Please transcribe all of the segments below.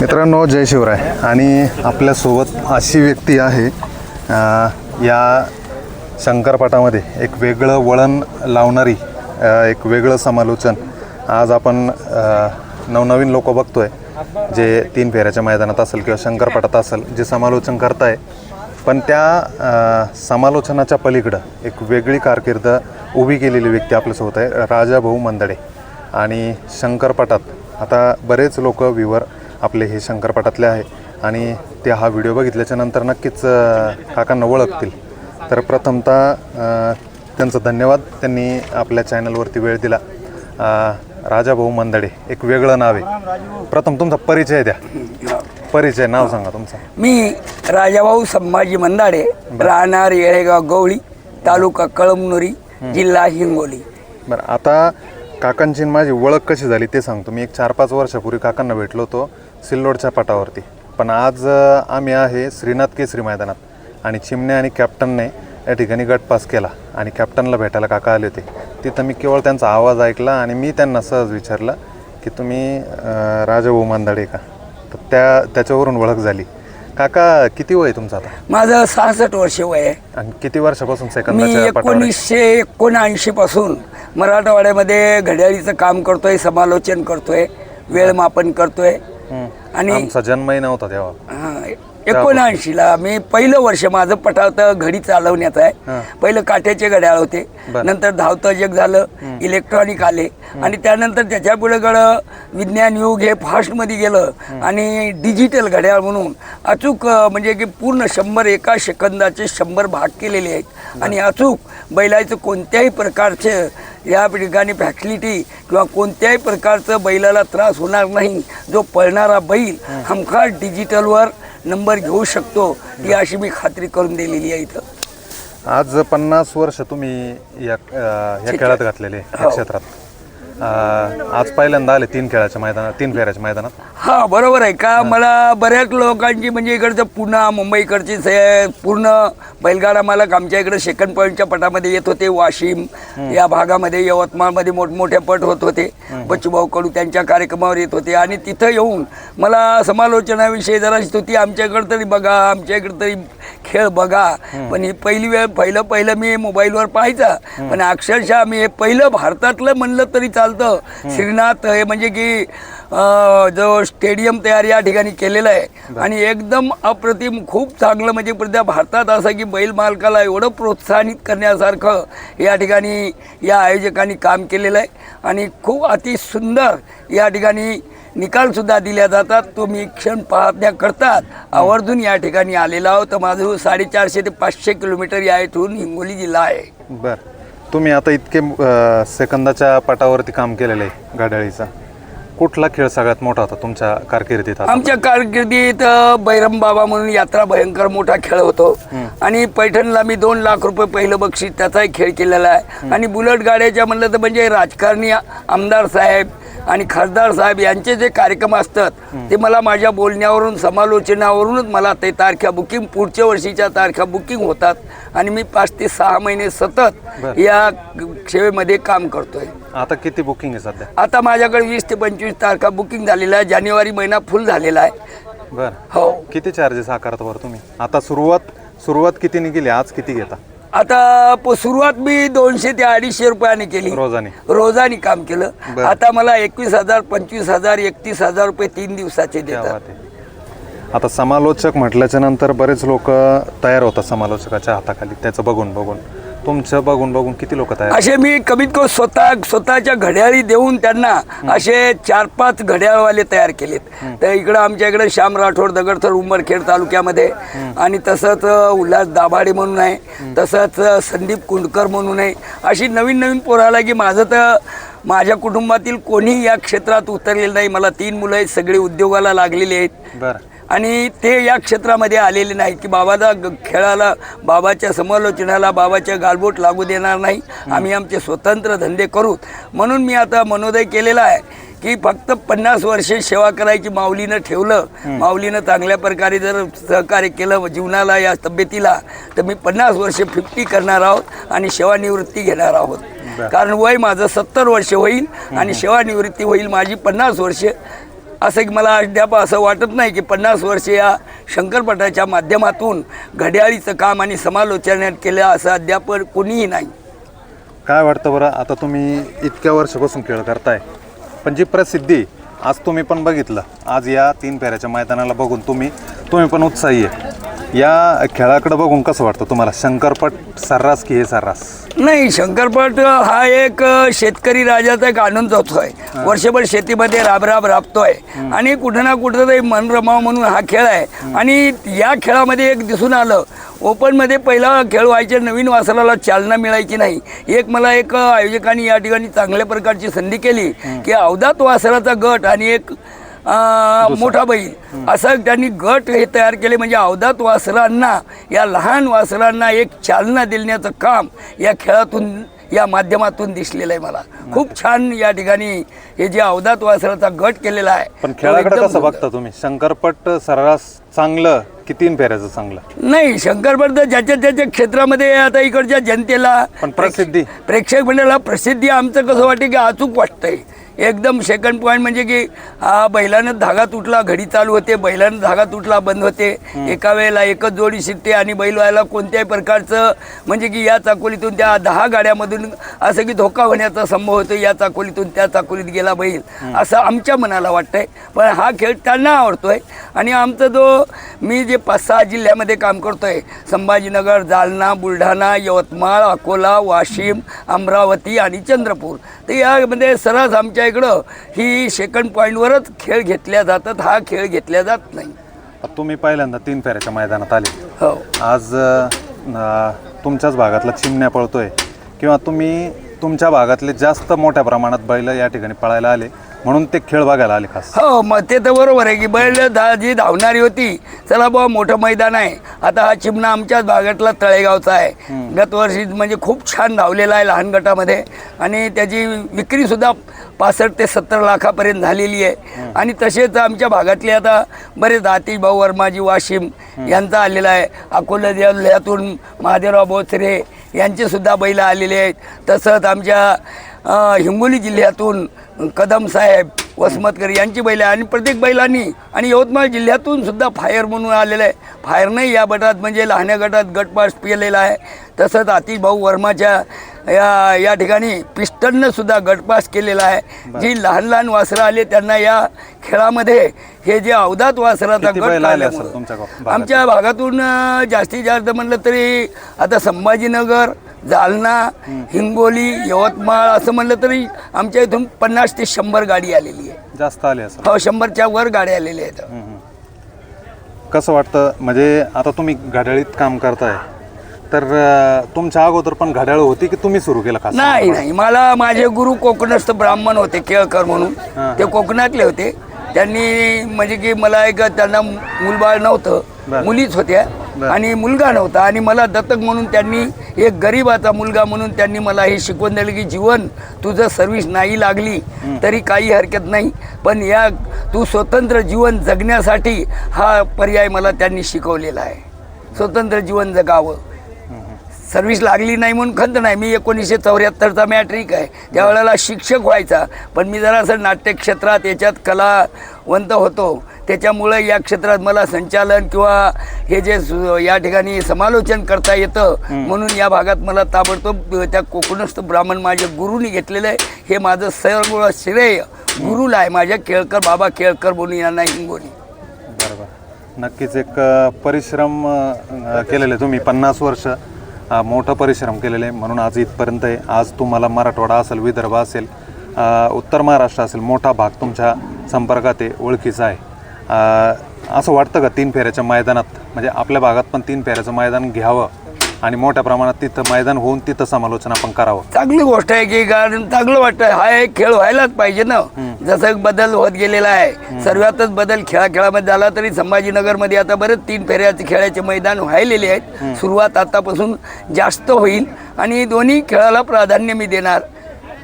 मित्रांनो जय शिवराय. आणि आपल्यासोबत अशी व्यक्ती आहे या शंकरपाठामध्ये एक वेगळं वळण लावणारी एक वेगळं समालोचन आज आपण नवनवीन लोक बघतोय जे तीन फेऱ्याच्या मैदानात असेल किंवा शंकरपाठात असेल जे समालोचन करताय. पण त्या समालोचनाच्या पलीकडं एक वेगळी कारकीर्द उभी केलेली व्यक्ती आपल्यासोबत आहे राजाभाऊ मंदडे. आणि शंकरपाठात आता बरेच लोक विवर आपले हे शंकरपाठातले आहे. आणि ते हा व्हिडिओ बघितल्याच्या नंतर नक्कीच काकांना ओळखतील. तर प्रथमतः त्यांचं धन्यवाद. त्यांनी आपल्या चॅनलवरती वेळ दिला. राजाभाऊ मंदडे एक वेगळं नाव आहे. प्रथम तुमचा परिचय द्या. परिचय नाव सांगा तुमचं. मी राजाभाऊ संभाजी मंदाडे राहणार येळेगाव गवळी तालुका कळमनुरी जिल्हा हिंगोली. बरं आता काकांची माझी ओळख कशी झाली ते सांगतो. मी एक चार पाच वर्षापूर्वी काकांना भेटलो होतो. सिल्लोडच्या पटावरती. पण आज आम्ही आहे श्रीनाथ केसरी मैदानात आणि चिमणे आणि कॅप्टनने या ठिकाणी गट पास केला आणि कॅप्टनला भेटायला काका आले होते. तिथं मी केवळ त्यांचा आवाज ऐकला आणि मी त्यांना सहज विचारलं की तुम्ही राजाभाऊ मांदाडे का? तर त्या त्याच्यावरून ओळख झाली. काका किती वय तुमचं आता? माझं सहासष्ट वर्ष वय आहे. आणि किती वर्षापासून मी पटावर आहे? एकोणीसशे एकोणऐंशी पासून मराठवाड्यामध्ये घड्याळीचं काम करतोय समालोचन करतोय वेळ मापन करतोय. आणि आमचा जन्मही नव्हता तेव्हा. एकोणऐंशीला मी पहिलं वर्ष माझं पटावतं घडी चालवण्यात हा. आहे पहिलं काट्याचे घड्याळ होते. नंतर धावतं जग झालं इलेक्ट्रॉनिक आले. आणि त्यानंतर त्याच्या पुढे विज्ञान युग हे फास्टमध्ये गेलं आणि डिजिटल घड्याळ म्हणून अचूक म्हणजे की पूर्ण शंभर एका सेकंदाचे शंभर भाग केलेले आहेत. आणि अचूक बैलाचं कोणत्याही प्रकारचे या ठिकाणी फॅसिलिटी किंवा कोणत्याही प्रकारचं बैलाला त्रास होणार नाही. जो पळणारा बैल हमखास डिजिटलवर नंबर घेऊ शकतो ही अशी मी खात्री करून दिलेली आहे इथं. आज पन्नास वर्ष तुम्ही या अ, या खेळात घातलेले या हो. क्षेत्रात. अ, आज पहिल्यांदा आले तीन खेळाच्या मैदानात तीन फेऱ्याच्या मैदानात. हा बरोबर आहे. का मला बऱ्याच लोकांची म्हणजे इकडचं पुन्हा मुंबईकडची से- पूर्ण बैलगाडा मालक आमच्या इकडे सेकंड पॉईंटच्या पटामध्ये येत होते. वाशिम या भागामध्ये यवतमाळमध्ये मोठमोठे पट होत होते. बच्चूभाऊ कडू त्यांच्या कार्यक्रमावर येत होते. आणि तिथं येऊन मला समालोचनाविषयी जरा स्तुती. आमच्याकडे तरी बघा आमच्या इकडे तरी खेळ बघा. पण ही पहिली वेळ पहिलं पहिलं मी मोबाईलवर पाहायचा. पण अक्षरशः मी हे पहिलं भारतातलं म्हणलं तरी चालतं. श्रीनाथ हे म्हणजे की जो स्टेडियम तयार या ठिकाणी केलेलं आहे. आणि एकदम अप्रतिम खूप चांगलं म्हणजे प्रत्या भारतात असं की बैल मालकाला एवढं प्रोत्साहित करण्यासारखं या ठिकाणी या आयोजकांनी काम केलेलं आहे. आणि खूप अति सुंदर या ठिकाणी निकालसुद्धा दिल्या जातात. तो मी क्षण पाहण्या करतात. आवर्जून या ठिकाणी आलेला आहोत. माझं साडेचारशे ते पाचशे किलोमीटर या इथून हिंगोली जिल्हा आहे. बर. तुम्ही आता इतके सेकंदाच्या पटावरती काम केलेलं आहे गाड्याळीचा कुठला खेळ सगळ्यात मोठा होता तुमच्या कारकिर्दीत आता? आमच्या कारकिर्दीत अ, बैरम बाबा म्हणून यात्रा भयंकर मोठा खेळ होतो. आणि पैठणला मी दोन लाख रुपये पहिलं बक्षीस त्याचाही खेळ केलेला आहे. आणि बुलेट गाड्याच्या म्हणलं तर म्हणजे राजकारणी आमदार साहेब आणि खासदार साहेब यांचे जे कार्यक्रम असतात ते मला माझ्या बोलण्यावरून समालोचनावरूनच मला ते तारख्या बुकिंग पुढच्या वर्षीच्या तारख्या बुकिंग होतात आणि मी पाच ते सहा महिने सतत बरं. या सेवेमध्ये काम करतोय. आता किती बुकिंग आहे सध्या? आता माझ्याकडे वीस ते पंचवीस तारखा बुकिंग झालेला आहे. जानेवारी महिना फुल झालेला आहे. बर. हो. किती चार्जेस आकारत वर तुम्ही? आता सुरुवात सुरुवात कितीने केली आज किती घेता? आता प- सुरुवात मी दोनशे ते अडीचशे रुपयाने केली. रोजाने. रोजानी काम केलं. बरं. आता मला एकवीस हजार पंचवीस हजार एकतीस हजार रुपये तीन दिवसाचे क्या देतात. बात आहे. आता समालोचक म्हटल्याच्या नंतर बरेच लोक तयार होतात समालोचकाच्या हाताखाली. त्याचं बघून बघून. तुमचं बघून बघून किती लोक तयार असे मी कमीत कमी स्वतः स्वतःच्या घड्याळी देऊन त्यांना असे चार पाच घड्याळवाले तयार केलेत. तर इकडं आमच्या इकडे श्याम राठोड दगडथर उंबरखेड तालुक्यामध्ये आणि तसंच उल्हास दाभाडे म्हणून आहे. तसंच संदीप कुंडकर म्हणून आहे. अशी नवीन नवीन पोराला की माझं तर माझ्या कुटुंबातील कोणीही या क्षेत्रात उतरलेलं नाही. मला तीन मुलं आहेत सगळे उद्योगाला लागलेले आहेत. बरं. आणि ते या क्षेत्रामध्ये आलेले नाहीत की बाबाचा ग- खेळाला बाबाच्या समालोचनाला बाबाच्या गालबोट लागू देणार नाही. आम्ही आमचे स्वतंत्र धंदे करूत म्हणून मी आता मनोदय केलेला आहे की फक्त पन्नास वर्षे सेवा करायची माऊलीनं ठेवलं. माऊलीनं चांगल्या प्रकारे जर सहकार्य केलं जीवनाला या तब्येतीला तर मी पन्नास वर्षे फिफ्टी करणार आहोत आणि सेवानिवृत्ती घेणार आहोत. कारण वय माझं सत्तर वर्ष होईल आणि सेवानिवृत्ती होईल माझी पन्नास वर्षे. असं एक मला अद्याप असं वाटत नाही की पन्नास वर्ष या शंकरपटाच्या माध्यमातून घड्याळीचं काम आणि समालोचनात केलं असं अद्याप कोणीही नाही. काय वाटतं बरं? आता तुम्ही इतक्या वर्षापासून खेळ करताय. पण जी प्रसिद्धी आज तुम्ही पण बघितलं. आज या तीन फेऱ्याच्या मैदानाला बघून तुम्ही तुम्ही पण उत्साही आहे. या खेळाकडे बघून कसं वाटतं तुम्हाला? शंकरपट सर्रास की हे सर्रास? नाही शंकरपट हा एक शेतकरी राजाचा एक आनंद होतोय. वर्षभर शेतीमध्ये राबराब राबतोय. आणि कुठं ना कुठं तरी मन रमाव म्हणून हा खेळ आहे. आणि या खेळामध्ये एक दिसून आलं ओपनमध्ये पहिला खेळ व्हायचे नवीन वासराला चालना मिळायची नाही. एक मला एक आयोजकांनी या ठिकाणी चांगल्या प्रकारची संधी केली की अवधात वासराचा गट आणि एक मोठा बैल. असं त्यांनी गट हे तयार केले म्हणजे अवधात वासरांना या लहान वासरांना एक चालना देण्याचं काम या खेळातून या माध्यमातून दिसलेलं आहे मला. खूप छान या ठिकाणी हे जे अवधात वासराचा गट केलेला आहे पण खेळाकडे कसं बघता तुम्ही? शंकरपट सर्रास चांगलं की तीन फेऱ्याचं चांगलं? नाही शंकरपट तर ज्याच्या त्याच्या क्षेत्रामध्ये आता इकडच्या जनतेला पण प्रसिद्धी? प्रेक्षक मंडळाला प्रसिद्धी आमचं कसं वाटतं की अचूक वाटतंय. एकदम सेकंड पॉईंट म्हणजे की बैलानं धागा तुटला घडी चालू होते बैलानं धागा तुटला बंद होते. एका वेळेला एकच जोडी शिरते आणि बैल व्हायला कोणत्याही प्रकारचं म्हणजे की या चाकोलीतून त्या दहा गाड्यामधून असं की धोका होण्याचा संभव होतो या चाकोलीतून त्या चाकोलीत गेला बैल. असं आमच्या मनाला वाटतंय. पण हा खेळ त्यांना आवडतोय. आणि आमचा जो मी जे पाच सहा जिल्ह्यामध्ये काम करतोय संभाजीनगर जालना बुलढाणा यवतमाळ अकोला वाशिम अमरावती आणि चंद्रपूर तर यामध्ये सरस आमच्या इकडं ही सेकंड पॉईंटवरच खेळ घेतल्या जातात हा खेळ घेतल्या जात नाही. तुम्ही पहिल्यांदा तीन फेऱ्याच्या मैदानात आले. हो. आज अ, तुमच्याच भागातला चिमण्या पळतोय. किंवा तुम्ही तुमच्या भागातले जास्त मोठ्या प्रमाणात बैल या ठिकाणी पळायला आले. म्हणून ते खेळ बघायला आले खास. हो मग ते तर बरोबर आहे की बैल धा जी धावणारी होती. चला बुवा मोठं मैदान आहे. आता हा चिमणा आमच्याच भागातला तळेगावचा आहे. गत वर्षी म्हणजे खूप छान धावलेला आहे लहान गटामध्ये. आणि त्याची विक्रीसुद्धा पासष्ट ते सत्तर लाखापर्यंत झालेली आहे. आणि तसेच आमच्या भागातले आता बरेच आतिश भाऊ वर्माजी वाशिम यांचा आलेला आहे. अकोला जिल्ह्यातून महादेवराव बोचरे यांचे सुद्धा बैल आलेले आहेत. तसंच आमच्या हिंगोली जिल्ह्यातून कदम साहेब वसमतकर यांची बैल आहे आणि प्रत्येक बैलांनी आणि यवतमाळ जिल्ह्यातून सुद्धा फायर म्हणून आलेलं आहे. फायर नाही या गटात म्हणजे लहान्या गटात गटपास केलेला आहे. तसंच आतिश भाऊ वर्माच्या या या ठिकाणी पिस्टननं सुद्धा गटपास केलेला आहे. जी लहान लहान वासरं आले त्यांना या खेळामध्ये हे जे अवधात वासराचा गट आल्यामुळं? आमच्या भागातून जास्तीत जास्त म्हणलं तरी आता संभाजीनगर जालना हिंगोली यवतमाळ असं म्हणलं तरी आमच्या इथून पन्नास ते शंभर गाडी आलेली आहे. जास्त आले असेल हो शंभरच्या वर गाड्या आलेल्या आहेत. कसं वाटतं म्हणजे आता तुम्ही घड्याळीत काम करताय तर अ, तुमच्या अगोदर पण घड्याळ होती की तुम्ही सुरू केलं खास नाही नाही. मला माझे गुरु कोकणस्थ ब्राह्मण होते केळकर म्हणून. ते कोकणातले होते. त्यांनी म्हणजे की मला एक त्यांना मुलबाळ नव्हतं. मुलीच होत्या. आणि मुलगा नव्हता आणि मला दत्तक म्हणून त्यांनी एक गरीबाचा मुलगा म्हणून त्यांनी मला हे शिकवून दिलं की जीवन तुझं सर्व्हिस नाही लागली तरी काही हरकत नाही. पण या तू स्वतंत्र जीवन जगण्यासाठी हा पर्याय मला त्यांनी शिकवलेला आहे. स्वतंत्र जीवन जगावं. सर्व्हिस लागली नाही म्हणून खंत नाही. मी एकोणीसशे चौऱ्याहत्तरचा मॅट्रिक आहे. त्यावेळेला शिक्षक व्हायचा. पण मी जरासं नाट्य क्षेत्रात याच्यात कलावंत होतो. त्याच्यामुळं या क्षेत्रात मला संचालन किंवा हे जे या ठिकाणी समालोचन करता येतं म्हणून या भागात मला ताबडतोब त्या कोकणस्थ ब्राह्मण माझ्या गुरुनी घेतलेलं आहे. हे माझं सर्व श्रेय गुरुला आहे. माझ्या केळकर बाबा केळकर म्हणून यांना हिंगोली बरोबर. नक्कीच एक परिश्रम केलेले तुम्ही पन्नास वर्ष मोठं परिश्रम केलेले आहे. म्हणून आज इथपर्यंत आहे. आज तुम्हाला मराठवाडा असेल विदर्भ असेल उत्तर महाराष्ट्र असेल मोठा भाग तुमच्या संपर्कात आहे ओळखीचा आहे. असं वाटतं का तीन फेऱ्याच्या मैदानात? म्हणजे आपल्या भागात पण तीन फेऱ्याचं मैदान घ्यावं आणि मोठ्या प्रमाणात तिथं मैदान होऊन तिथं समालोचन आपण करावं? चांगली गोष्ट आहे की कारण चांगलं वाटतं. हा एक खेळ व्हायलाच पाहिजे ना. जसं बदल होत गेलेला आहे. सर्वातच बदल खेळा खेळामध्ये झाला तरी संभाजीनगरमध्ये आता बरेच तीन फेऱ्याचे खेळाचे मैदान व्हायलेले आहेत. सुरुवात आतापासून जास्त होईल आणि दोन्ही खेळाला प्राधान्य मी देणार.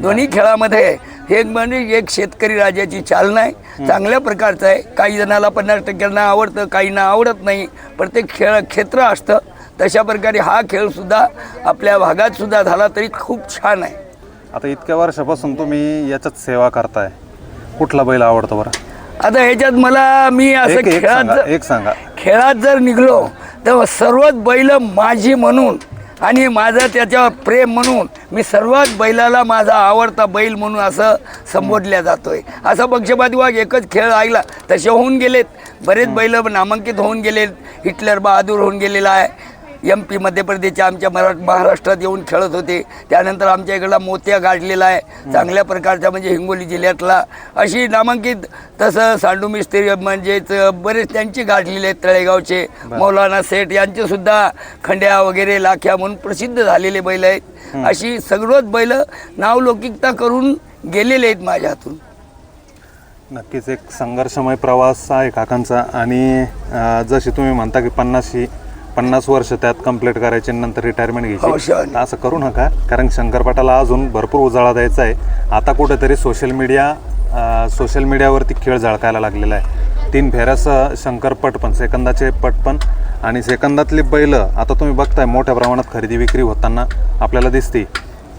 दोन्ही खेळामध्ये हे म्हणजे एक शेतकरी राजाची चालना आहे. चांगल्या प्रकारचं आहे. काही जणाला पन्नास टक्क्यांना आवडतं काहींना आवडत नाही. प्रत्येक खेळ क्षेत्र असतं. तशा प्रकारे हा खेळसुद्धा आपल्या भागात सुद्धा झाला तरी खूप छान आहे. आता इतक्या वर्षापासून तुम्ही याच्यात सेवा करताय. कुठला बैल आवडतो बरं? आता ह्याच्यात मला मी असं एक एक खेळात सांगा एक सांगा. खेळात जर निघलो तर सर्वच बैल माझी म्हणून आणि माझं त्याच्यावर प्रेम म्हणून मी सर्वात बैलाला माझा आवडता बैल म्हणून असं संबोधल्या जातोय. असा पक्षपाती वाघ एकच खेळ ऐकला तसे होऊन गेलेत. बरेच बैल नामांकित होऊन गेलेत. हिटलर बहादूर होऊन गेलेला आहे. एम पी मध्य प्रदेशच्या आमच्या मरा महाराष्ट्रात येऊन खेळत होते. त्यानंतर आमच्या इकडला मोत्या गाठलेला आहे. चांगल्या प्रकारचा म्हणजे हिंगोली जिल्ह्यातला. अशी नामांकित तसं सांडू मिस्त्री म्हणजेच बरेच त्यांची गाठलेले आहेत तळेगावचे. मौलाना सेठ यांचे सुद्धा खंड्या वगैरे लाख्या म्हणून प्रसिद्ध झालेले बैल आहेत. अशी सगळंच बैल नावलौकिकता करून गेलेले आहेत माझ्या हातून. नक्कीच एक संघर्षमय प्रवास आहे काकांचा. आणि जशी तुम्ही म्हणता की पन्नासशी पन्नास वर्ष त्यात कंप्लीट करायचे नंतर रिटायरमेंट हो, घ्यायची. तर असं करू नका कारण शंकरपाटाला अजून भरपूर उजाळा द्यायचा आहे. आता कुठेतरी सोशल मीडिया सोशल मीडियावरती खेळ झळकायला लागलेला आहे. तीन फेऱ्यासह शंकरपट पण सेकंदाचे पट पण आणि सेकंदातली बैल आता तुम्ही बघताय मोठ्या प्रमाणात खरेदी विक्री होताना आपल्याला दिसते.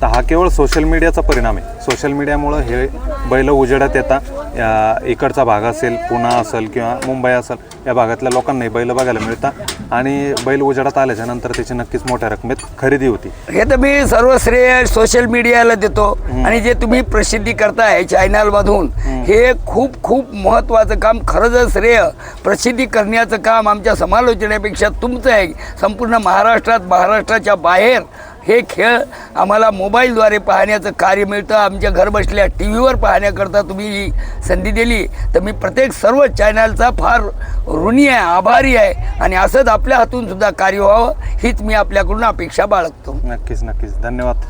तर हा केवळ सोशल मीडियाचा परिणाम आहे. सोशल मीडियामुळं हे बैल उजेडात येतात इकडचा भाग असेल पुणा असेल किंवा मुंबई असेल या भागातल्या लोकांनाही बैल बघायला मिळतात आणि बैल उजेडात आल्याच्यानंतर त्याची नक्कीच मोठ्या रकमेत खरेदी होती. हे तर मी सर्व श्रेय सोशल मीडियाला देतो आणि जे तुम्ही प्रसिद्धी करताय चॅनलमधून हे खूप खूप महत्त्वाचं काम खरंच श्रेय प्रसिद्धी करण्याचं काम आमच्या समालोचनेपेक्षा तुमचं आहे. संपूर्ण महाराष्ट्रात महाराष्ट्राच्या बाहेर हे खेळ आम्हाला मोबाईलद्वारे पाहण्याचं कार्य मिळतं. आमच्या घरबसल्या टी व्हीवर पाहण्याकरता तुम्ही ही संधी दिली. तर मी प्रत्येक सर्व चॅनलचा फार ऋणी आहे आभारी आहे आणि असंच आपल्या हातून सुद्धा कार्य व्हावं हीच मी आपल्याकडून अपेक्षा बाळगतो. नक्कीच नक्कीच. धन्यवाद.